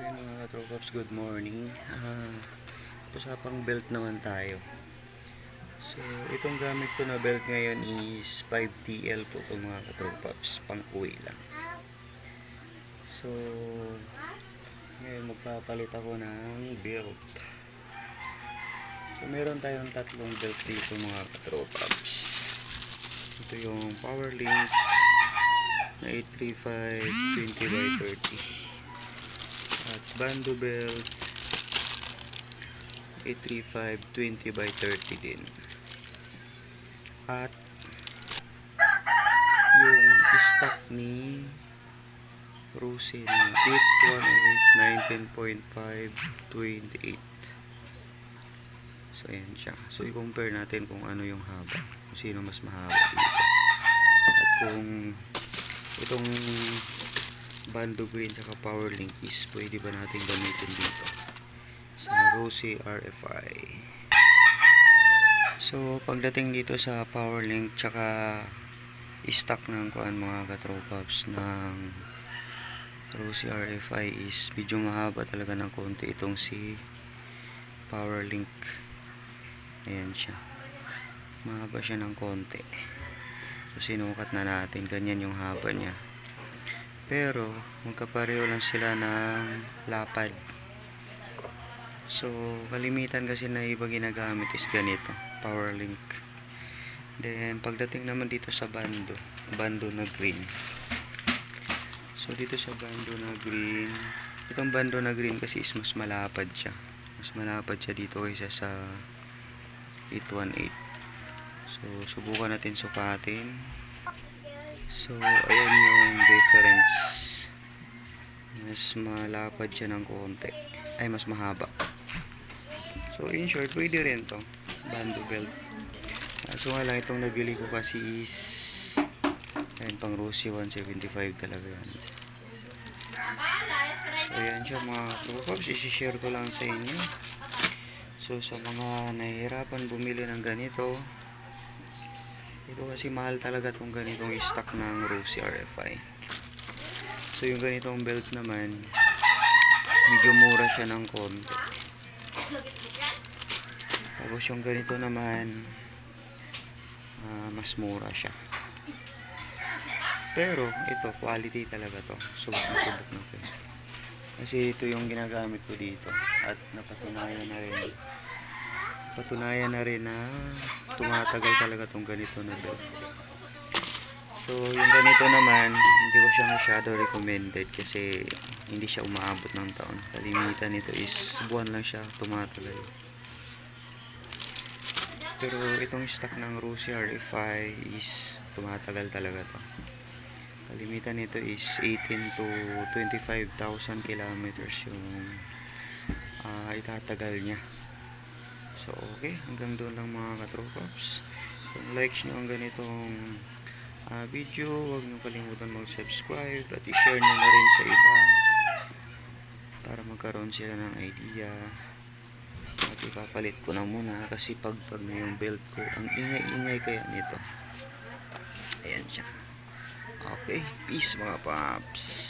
Ayun mga katropaps, good morning. Ah, usapang belt naman tayo. So, itong gamit ko na belt ngayon is 5TL po itong mga katropaps, pang uwi lang. So, ngayon magpapalit ako ng belt. So, meron tayong tatlong belt dito mga katropaps. Ito yung Powerlink na 835 20 by 30 at bando belt 835 20 by 30 din. At yung stock ni Rusin 818 19.5 28 so ayan siya. So i-compare natin kung ano yung haba. Kung sino mas mahaba dito. At kung itong bando green tsaka power link is pwede ba natin gamitin dito? Sa Rosy RFI so pagdating dito sa power link tsaka stock ng kuan mga katropaps ng Rosy RFI is medyo mahaba talaga ng konti itong si power link ayan siya. Mahaba siya ng konti. So sinukat na natin. Ganyan yung haba niya pero magkapareho lang sila ng lapad. So kalimitan kasi na iba ginagamit is ganito power link. Then pagdating naman dito sa bando bando na green. So dito sa bando na green itong bando na green kasi is mas malapad siya. Mas malapad siya dito kaysa sa 818 so subukan natin sukatin So, ayan yung difference. Mas malapad siya ng konti. Ay, mas mahaba. So, in short, pwede rin to. Bando belt. So, nga lang itong nabili ko kasi is ayan, pang Rosy 175 talaga yan. So, ayan siya mga tropaps. Isishare ko lang sa inyo. So, sa mga nahihirapan bumili ng ganito, ito kasi mahal talaga tong ganitong stock ng Rosy RFI. So yung ganitong belt naman, medyo mura siya ng konti. Tapos yung ganito naman, ah, mas mura siya. Pero ito, quality talaga to. Subok na subok na to. Kasi ito yung ginagamit ko dito. At napatunayan na rin patunayan na rin na tumatagal talaga tong ganito na belt. So, yung ganito naman, hindi ko siya masyado recommended kasi hindi siya umaabot ng taon. Kalimitan nito is buwan lang siya tumatagal. Pero itong stock ng Rosy RFI is tumatagal talaga to. Kalimitan nito is 18 to 25,000 kilometers yung ah, itatagal niya. So, okay. Hanggang doon lang mga katropaps. Kung likes nyo ang ganitong ah, video, huwag nyo kalimutan mag-subscribe at i-share nyo na rin sa iba para magkaroon sila ng idea. At ipapalit ko na muna kasi pag pag na yung belt ko, ang ingay-ingay kaya nito. Ayan siya. Okay. Peace mga paps.